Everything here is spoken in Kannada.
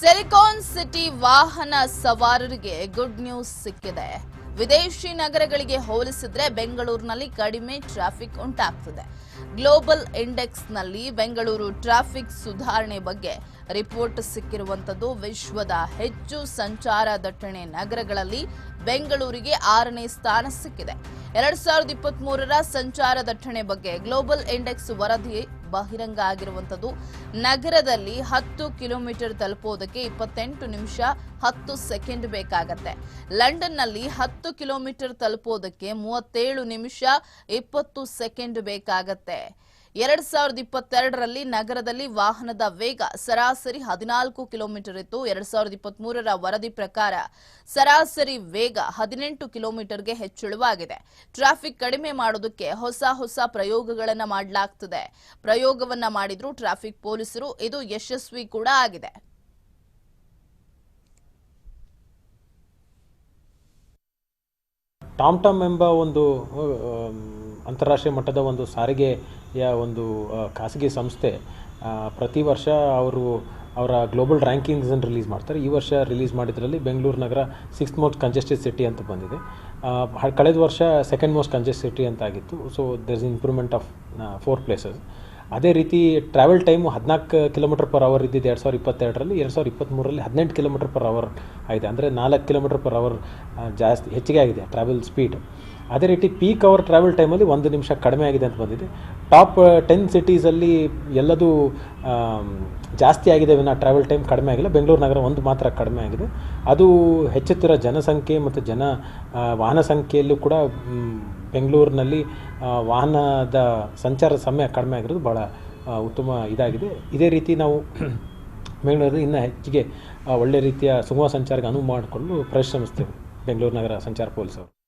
ಸಿಲಿಕಾನ್ ಸಿಟಿ ವಾಹನ ಸವಾರರಿಗೆ ಗುಡ್ ನ್ಯೂಸ್ ಸಿಕ್ಕಿದೆ. ವಿದೇಶಿ ನಗರಗಳಿಗೆ ಹೋಲಿಸಿದ್ರೆ ಬೆಂಗಳೂರಿನಲ್ಲಿ ಕಡಿಮೆ ಟ್ರಾಫಿಕ್ ಉಂಟಾಗ್ತದೆ. ಗ್ಲೋಬಲ್ ಇಂಡೆಕ್ಸ್ನಲ್ಲಿ ಬೆಂಗಳೂರು ಟ್ರಾಫಿಕ್ ಸುಧಾರಣೆ ಬಗ್ಗೆ ರಿಪೋರ್ಟ್ ಸಿಕ್ಕಿರುವಂಥದ್ದು ವಿಶ್ವದ ಹೆಚ್ಚು ಸಂಚಾರ ದಟ್ಟಣೆ ನಗರಗಳಲ್ಲಿ ಬೆಂಗಳೂರಿಗೆ ಆರನೇ ಸ್ಥಾನ ಸಿಕ್ಕಿದೆ. ಎರಡ್ ಸಾವಿರದ ಇಪ್ಪತ್ತ್ ಮೂರರ ಸಂಚಾರ ದಟ್ಟಣೆ ಬಗ್ಗೆ ಗ್ಲೋಬಲ್ ಇಂಡೆಕ್ಸ್ ವರದಿ ಬಹಿರಂಗ ಆಗಿರುವಂಥದ್ದು. ನಗರದಲ್ಲಿ ಹತ್ತು ಕಿಲೋಮೀಟರ್ ತಲುಪೋದಕ್ಕೆ ಇಪ್ಪತ್ತೆಂಟು ನಿಮಿಷ ಹತ್ತು ಸೆಕೆಂಡ್ ಬೇಕಾಗತ್ತೆ. ಲಂಡನ್ನಲ್ಲಿ ಹತ್ತು ಕಿಲೋಮೀಟರ್ ತಲುಪೋದಕ್ಕೆ ಮೂವತ್ತೇಳು ನಿಮಿಷ ಇಪ್ಪತ್ತು ಸೆಕೆಂಡ್ ಬೇಕಾಗತ್ತೆ. ಎರಡ್ ಸಾವಿರದ ಇಪ್ಪತ್ತೆರಡರಲ್ಲಿ ನಗರದಲ್ಲಿ ವಾಹನದ ವೇಗ ಸರಾಸರಿ ಹದಿನಾಲ್ಕು ಕಿಲೋಮೀಟರ್ ಇತ್ತು. ಎರಡ್ ಸಾವಿರದ ಇಪ್ಪತ್ತ್ ಮೂರರ ವರದಿ ಪ್ರಕಾರ ಸರಾಸರಿ ವೇಗ ಹದಿನೆಂಟು ಕಿಲೋಮೀಟರ್ಗೆ ಹೆಚ್ಚಳವಾಗಿದೆ. ಟ್ರಾಫಿಕ್ ಕಡಿಮೆ ಮಾಡೋದಕ್ಕೆ ಹೊಸ ಹೊಸ ಪ್ರಯೋಗಗಳನ್ನು ಮಾಡಲಾಗ್ತದೆ. ಪ್ರಯೋಗವನ್ನ ಮಾಡಿದ್ರು ಟ್ರಾಫಿಕ್ ಪೊಲೀಸರು. ಇದು ಯಶಸ್ವಿ ಕೂಡ ಆಗಿದೆ. ಟಾಮ್ ಟಾಮ್ ಎಂಬ ಒಂದು ಅಂತಾರಾಷ್ಟ್ರೀಯ ಮಟ್ಟದ ಒಂದು ಸಾರಿಗೆಯ ಒಂದು ಖಾಸಗಿ ಸಂಸ್ಥೆ ಪ್ರತಿ ವರ್ಷ ಅವರು ಅವರ ಗ್ಲೋಬಲ್ ರ್ಯಾಂಕಿಂಗ್ಸನ್ನು ರಿಲೀಸ್ ಮಾಡ್ತಾರೆ. ಈ ವರ್ಷ ರಿಲೀಸ್ ಮಾಡಿದ್ರಲ್ಲಿ ಬೆಂಗಳೂರು ನಗರ ಸಿಕ್ಸ್ ಮೋಸ್ಟ್ ಕಂಜೆಸ್ಟೆಡ್ ಸಿಟಿ ಅಂತ ಬಂದಿದೆ. ಕಳೆದ ವರ್ಷ ಸೆಕೆಂಡ್ ಮೋಸ್ಟ್ ಕಂಜೆಸ್ಟ್ ಸಿಟಿ ಅಂತ ಆಗಿತ್ತು. So there is improvement of four places ಅದೇ ರೀತಿ ಟ್ರಾವೆಲ್ ಟೈಮು ಹದಿನಾಲ್ಕು ಕಿಲೋಮೀಟರ್ ಪರ್ ಅವರ್ ಇದ್ದಿದ್ದು ಎರಡು ಸಾವಿರದ ಇಪ್ಪತ್ತೆರಡರಲ್ಲಿ, ಎರಡು ಸಾವಿರದ ಇಪ್ಪತ್ತ್ಮೂರರಲ್ಲಿ ಹದಿನೆಂಟು ಕಿಲೋಮೀಟರ್ ಪರ್ ಅವರ್ ಆಗಿದೆ ಅಂದರೆ ನಾಲ್ಕು ಕಿಲೋಮೀಟರ್ ಪರ್ ಅವರ್ ಜಾಸ್ತಿ, ಹೆಚ್ಚಿಗೆ ಆಗಿದೆ ಟ್ರಾವೆಲ್ ಸ್ಪೀಡ್ ಅದೇ ರೀತಿ ಪೀಕ್ ಅವರ್ ಟ್ರಾವೆಲ್ ಟೈಮಲ್ಲಿ ಒಂದು ನಿಮಿಷ ಕಡಿಮೆ ಆಗಿದೆ ಅಂತ ಬಂದಿದೆ. ಟಾಪ್ ಟೆನ್ ಸಿಟೀಸಲ್ಲಿ ಎಲ್ಲದೂ ಜಾಸ್ತಿ ಆಗಿದೆ ವಿನ ಟ್ರಾವೆಲ್ ಟೈಮ್ ಕಡಿಮೆ ಆಗಿಲ್ಲ. ಬೆಂಗಳೂರು ನಗರ ಒಂದು ಮಾತ್ರ ಕಡಿಮೆ ಆಗಿದೆ. ಅದು ಹೆಚ್ಚುತ್ತಿರೋ ಜನಸಂಖ್ಯೆ ಮತ್ತು ಜನ ವಾಹನ ಸಂಖ್ಯೆಯಲ್ಲೂ ಕೂಡ ಬೆಂಗಳೂರಿನಲ್ಲಿ ವಾಹನದ ಸಂಚಾರ ಸಮಯ ಕಡಿಮೆ ಆಗಿರೋದು ಭಾಳ ಉತ್ತಮ ಇದಾಗಿದೆ. ಇದೇ ರೀತಿ ನಾವು ಬೆಂಗಳೂರಲ್ಲಿ ಇನ್ನೂ ಹೆಚ್ಚಿಗೆ ಒಳ್ಳೆ ರೀತಿಯ ಸುಗಮ ಸಂಚಾರಕ್ಕೆ ಅನುವು ಮಾಡಿಕೊಂಡು ಪರಿಶ್ರಮಿಸ್ತೇವೆ ಬೆಂಗಳೂರು ನಗರ ಸಂಚಾರ ಪೊಲೀಸರು.